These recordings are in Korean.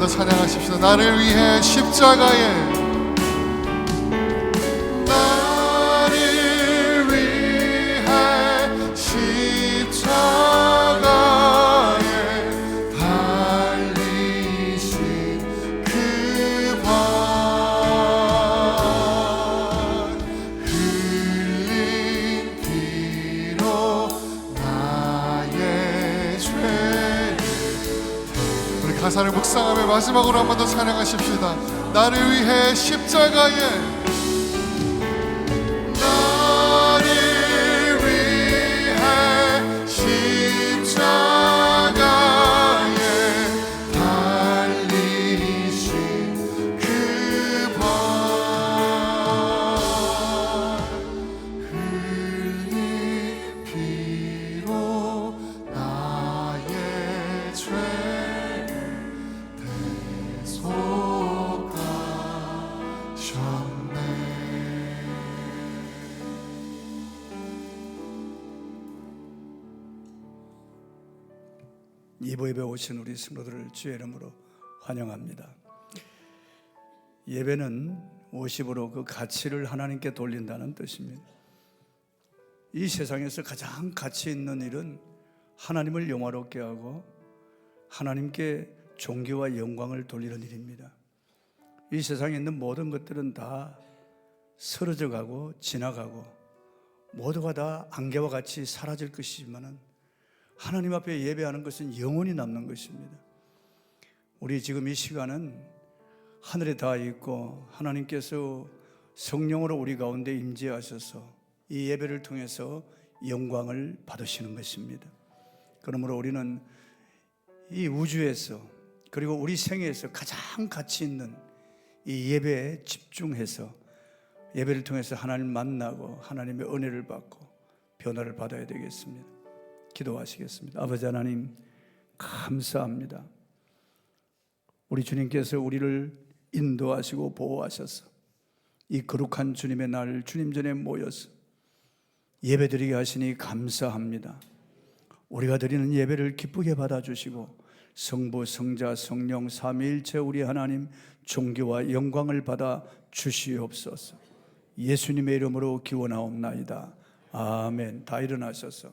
더 찬양하십시다 나를 위해 십자가에 묵상하며 마지막으로 한 번 더 찬양하십시다. 나를 위해 십자가에 이보 예배 오신 우리 성도들을 주의 이름으로 환영합니다. 예배는 오십으로 그 가치를 하나님께 돌린다는 뜻입니다. 이 세상에서 가장 가치 있는 일은 하나님을 영화롭게 하고 하나님께 존귀와 영광을 돌리는 일입니다. 이 세상에 있는 모든 것들은 다 쓰러져 가고 지나가고 모두가 다 안개와 같이 사라질 것이지만은 하나님 앞에 예배하는 것은 영원히 남는 것입니다. 우리 지금 이 시간은 하늘에 닿아 있고 하나님께서 성령으로 우리 가운데 임재하셔서 이 예배를 통해서 영광을 받으시는 것입니다. 그러므로 우리는 이 우주에서 그리고 우리 생애에서 가장 가치 있는 이 예배에 집중해서 예배를 통해서 하나님 만나고 하나님의 은혜를 받고 변화를 받아야 되겠습니다. 기도하시겠습니다. 아버지 하나님 감사합니다. 우리 주님께서 우리를 인도하시고 보호하셔서 이 거룩한 주님의 날 주님 전에 모여서 예배드리게 하시니 감사합니다. 우리가 드리는 예배를 기쁘게 받아주시고 성부, 성자, 성령, 삼위일체 우리 하나님 존귀와 영광을 받아 주시옵소서. 예수님의 이름으로 기원하옵나이다. 아멘. 다 일어나셔서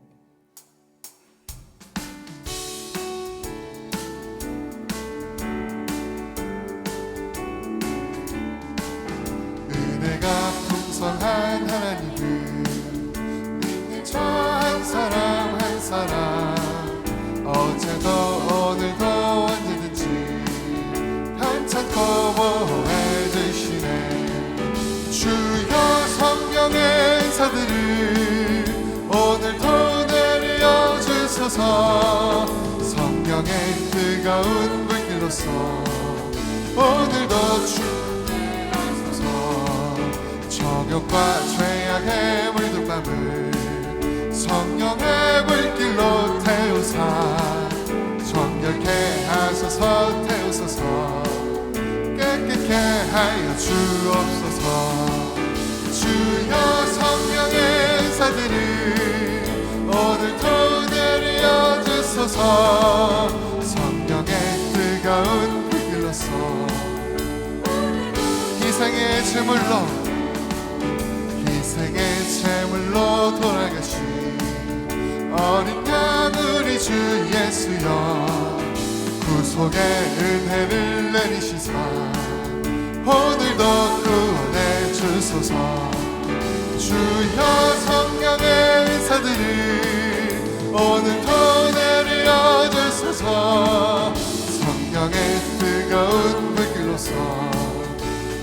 어제도 오늘도 언제든지 편찮고 보호해 주시네. 주여 성령의 은사들을 오늘도 내려 주소서. 성령의 뜨거운 불길로서 오늘도 주소서. 정욕과 죄악의 물든 밤을 불길로 태우사. 정결케 하소서 태우소서. 깨끗게 하여 주옵소서. 주여 성령의 은사들을 오늘도 내려 주소서. 성령의 뜨거운 불길로서. 희생의 제물로 희생의 제물로 돌아가신 어린 양 우리 주 예수여 구속의 은혜를 내리시사. 오늘도 구원해 주소서. 주여 성령의 은사들을 오늘도 내려 주소서. 성령의 뜨거운 불길로서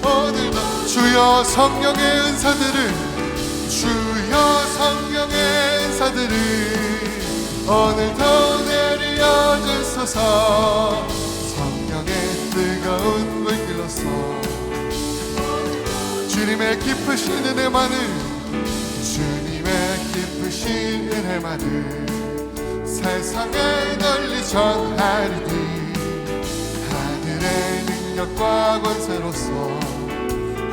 오늘도 주여 성령의 은사들을 은사들을 오늘도 내려 주소서. 성령의 뜨거운 불길로서. 주님의 기쁘신 은혜만을 주님의 기쁘신 은혜만을 세상에 널리 전하리니 하늘의 능력과 권세로서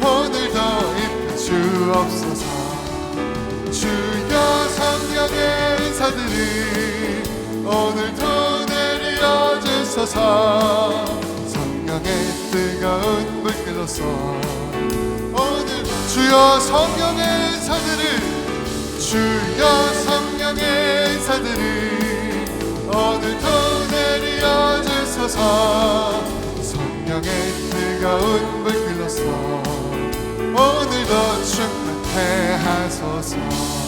오늘도 입혀 주옵소서 주여 은사들을 오늘도 내려 주소서. 성령의 뜨거운 불길로서. 오늘 주여 성령의 은사들을 주여 성령의 은사들을 오늘도 내려 주소서. 성령의 뜨거운 불길로서. 오늘도 충만케 하소서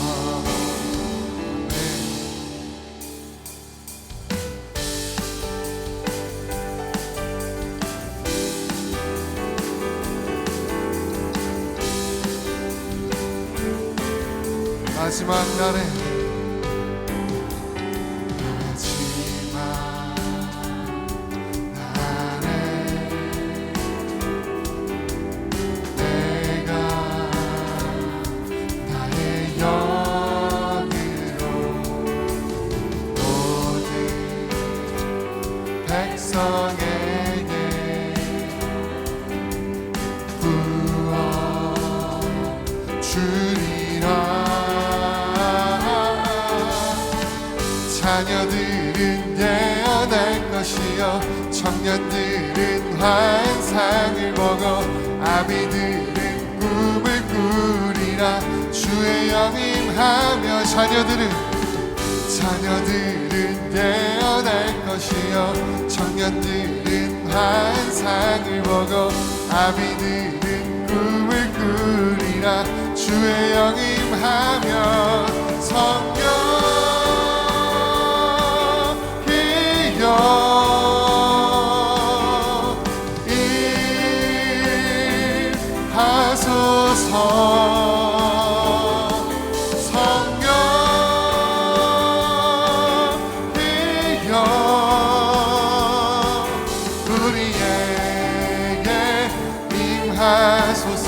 마지막 날에 청년들은 깨어날 것이여 청년들은 환상을 보고 아비들은 꿈을 꾸리라. 주의 영임하며 자녀들은 자녀들은 깨어날 것이여 청년들은 환상을 보고 아비들은 꿈을 꾸리라. 주의 영임하며 성경 이여 임하소서. 성령이여 우리에게 임하소서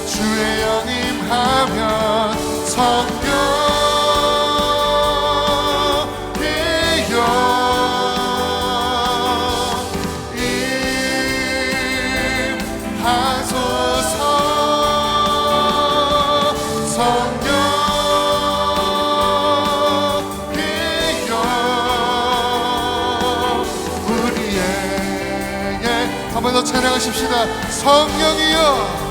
주의 영임하며 성령이여 임하소서 성령이여 우리에게 한 번 더 찬양하십시다. 성령이여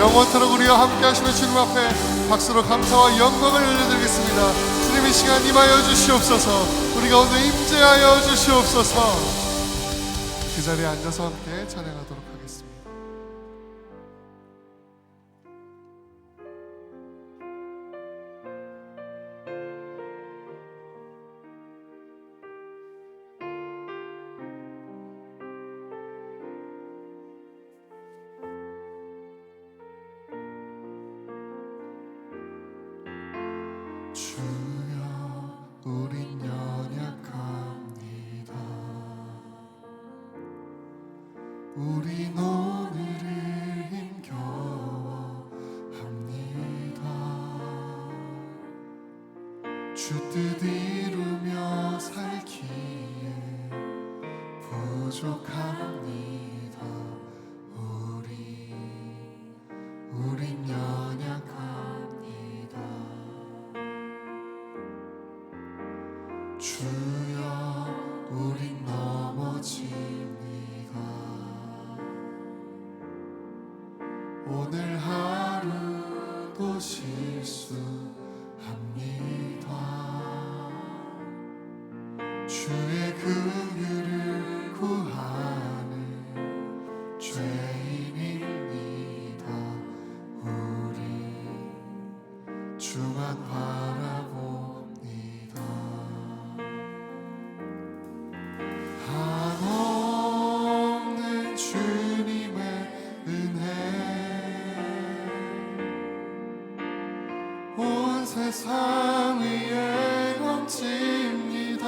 영원토록 우리와 함께 하시는 주님 앞에 박수로 감사와 영광을 올려드리겠습니다. 주님 이 시간 임하여 주시옵소서. 우리 가운데 임재하여 주시옵소서. 그 자리에 앉아서 함께 찬양하도록 주여 우린 넘어집니다. 오늘 하루도 실수 세상 위에 넘칩니다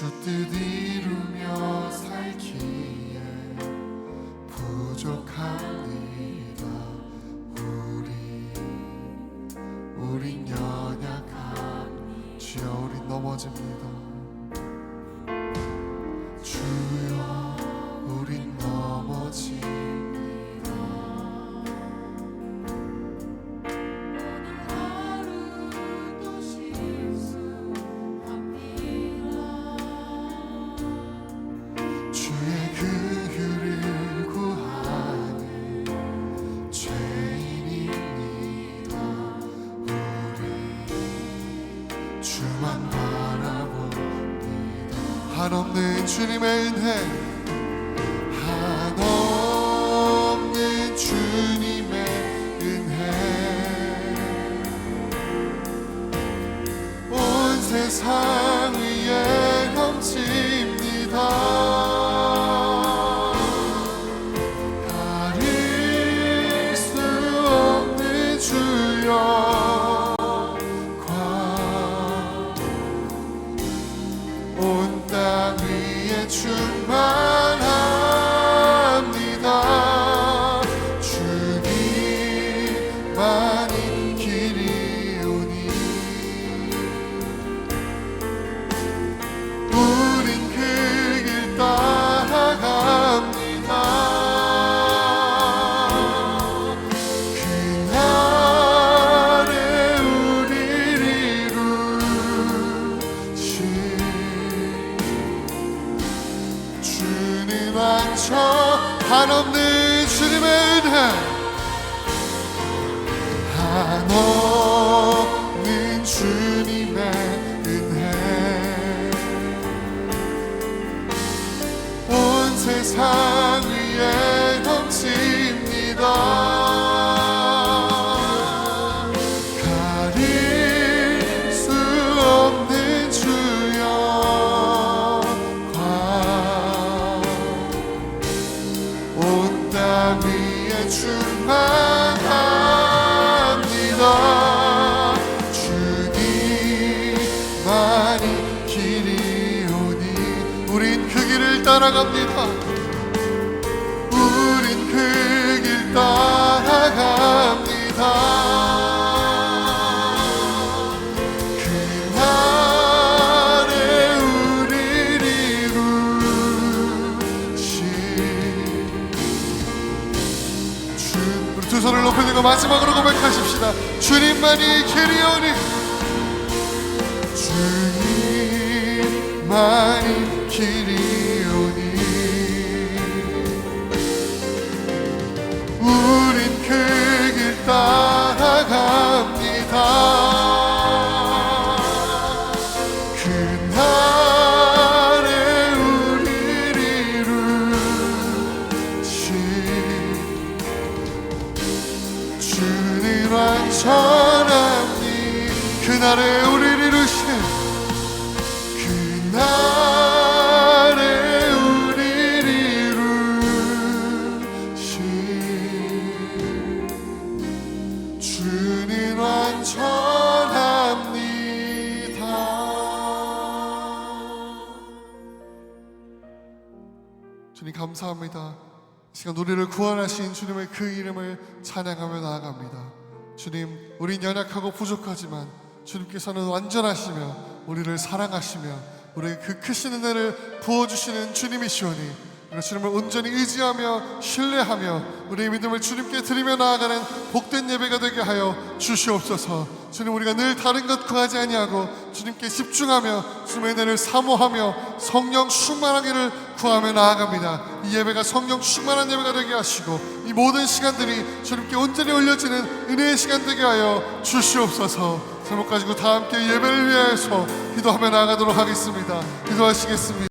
주뜻이 한없는 주님의 은혜 충만 들고 마지막으로 고백하십시다. 주님만이 길이오니. 주님만이 길이오니. 우린 그 길 따라갑니다. 그날 그날에 우리를 이루신 그날에 우리를 이루신 주는 완전합니다 주님 감사합니다. 이 시간 우리를 구원하신 주님의 그 이름을 찬양하며 나아갑니다. 주님, 우린 연약하고 부족하지만 주님께서는 완전하시며 우리를 사랑하시며 우리에게 그 크신 은혜를 부어주시는 주님이시오니 우리가 주님을 온전히 의지하며 신뢰하며 우리의 믿음을 주님께 드리며 나아가는 복된 예배가 되게 하여 주시옵소서. 주님 우리가 늘 다른 것 구하지 아니하고 주님께 집중하며 주님의 은혜를 사모하며 성령 충만하기를 구하며 나아갑니다. 이 예배가 성령 충만한 예배가 되게 하시고 이 모든 시간들이 주님께 온전히 올려지는 은혜의 시간 되게 하여 주시옵소서. 제목 가지고 다 함께 예배를 위해서 기도하며 나아가도록 하겠습니다. 기도하시겠습니다.